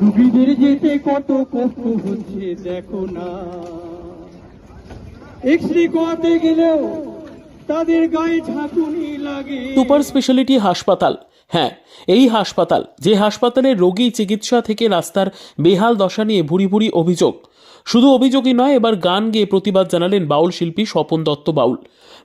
রুগীদের যেতে কত কষ্ট হচ্ছে, দেখো না। এক্স রে করাতে গেলেও তাদের গায়ে ঝাঁকুনি লাগে। সুপার স্পেশালিটি হাসপাতাল। হ্যাঁ এই হাসপাতাল, যে হাসপাতালে রোগী চিকিৎসা থেকে রাস্তার বেহাল দশা নিয়ে ভুরি ভুরি অভিযোগ শুধু অভিযোগই নয়, এবার গান গেয়ে প্রতিবাদ জানালেন বাউল শিল্পী স্বপন দত্ত বাউল।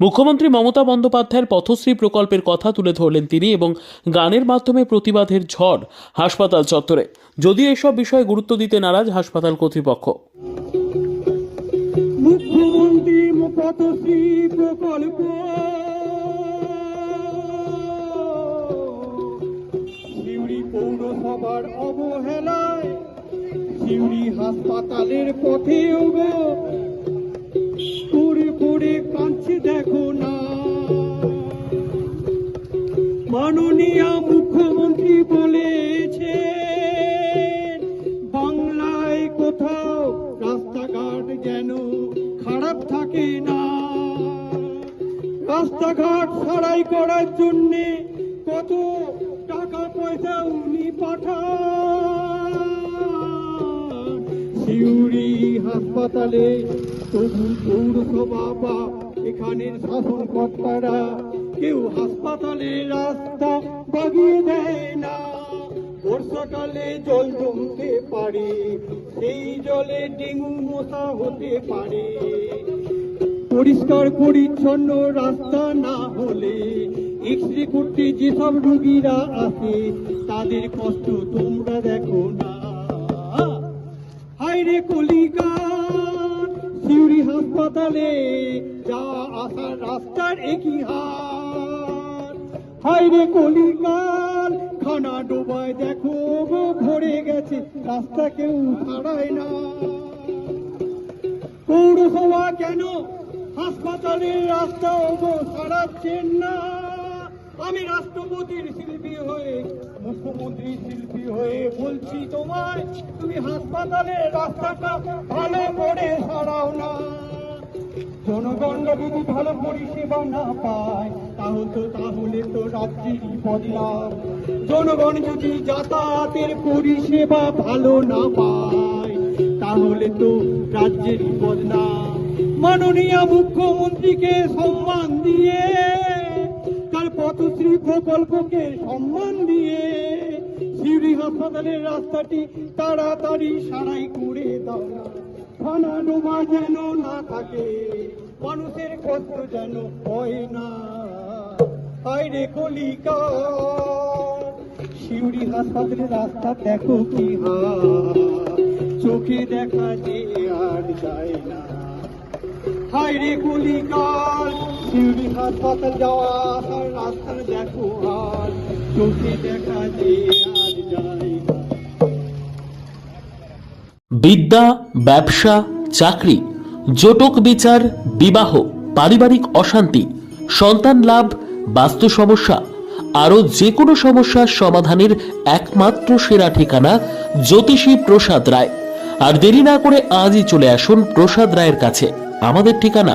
মুখ্যমন্ত্রী মমতা বন্দ্যোপাধ্যায়ের পথশ্রী প্রকল্পের কথা তুলে ধরলেন তিনি এবং গানের মাধ্যমে প্রতিবাদের ঝড় হাসপাতাল চত্বরে। যদিও এসব বিষয়ে গুরুত্ব দিতে নারাজ হাসপাতাল কর্তৃপক্ষ। পৌরসভার অবহেলায় সিউড়ি হাসপাতালের পথে গো পড়ে পড়ে কাঁদছে, দেখো না। মাননীয় মুখ্যমন্ত্রী বলেছে বাংলায় কোথাও রাস্তাঘাট যেন খারাপ থাকে না। রাস্তাঘাট সারাই করার জন্যে কত টাকা পয়সা উনি পাঠান। হাসপাতালে তবু পৌরসভা বা এখানের কেউ হাসপাতালে রাস্তা বাগিয়ে দেয় না। বর্ষাকালে জল জমতে পারে, সেই জলে ডেঙ্গু মশা হতে পারে। পরিষ্কার পরিচ্ছন্ন রাস্তা না হলে এক্স রে করতে যেসব রুগীরা আসে, তাদের কষ্ট তোমরা দেখো না। হাইরে কলিকা সিউড়ি হাসপাতালে যা আসার রাস্তার একই হার হাইরে কলিকাল খানা ডোবায় দেখো ভরে গেছে, রাস্তা কেউ ছাড়ায় না। পৌরসভা কেন হাসপাতালের রাস্তা সারাচ্ছেন না? আমি রাষ্ট্রপতির শিল্পী হয়ে, মুখ্যমন্ত্রী শিল্পী হয়ে বলছি তোমায়, তুমি হাসপাতালের রাস্তাটা ভালো করে সারাও না। জনগণ যদি ভালো পরিষেবা না পায়, তাহলে তাহলে তো রাত্রিরই বদলাম জনগণ যদি যাতায়াতের পরিষেবা ভালো না পায়, তাহলে তো রাজ্যেরই বদনাম মাননীয় মুখ্যমন্ত্রীকে সম্মান দিয়ে প্রকল্পকে সম্মান দিয়ে সিউড়ি হাসপাতালের রাস্তাটি তাড়াতাড়ি সারাই করে দাও। না খানা ডোবা যেন না থাকে, মানুষের কষ্ট যেন হয় না। হাইরে কলিকা শিউড়ি হাসপাতালের রাস্তা দেখো কি হাল চোখে দেখা যে আর যায় না। হাইরে কলিকাল যাওয়া রাস্তা দেখো আর, চোখে দেখা বিদ্যা, ব্যবসা, চাকরি, জটক বিচার, বিবাহ, পারিবারিক অশান্তি, সন্তান লাভ, বাস্তু সমস্যা, আরও যে কোনো সমস্যার সমাধানের একমাত্র সেরা ঠিকানা জ্যোতিষী প্রসাদ রায়। আর দেরি না করে আজই চলে আসুন প্রসাদ রায়ের কাছে। আমাদের ঠিকানা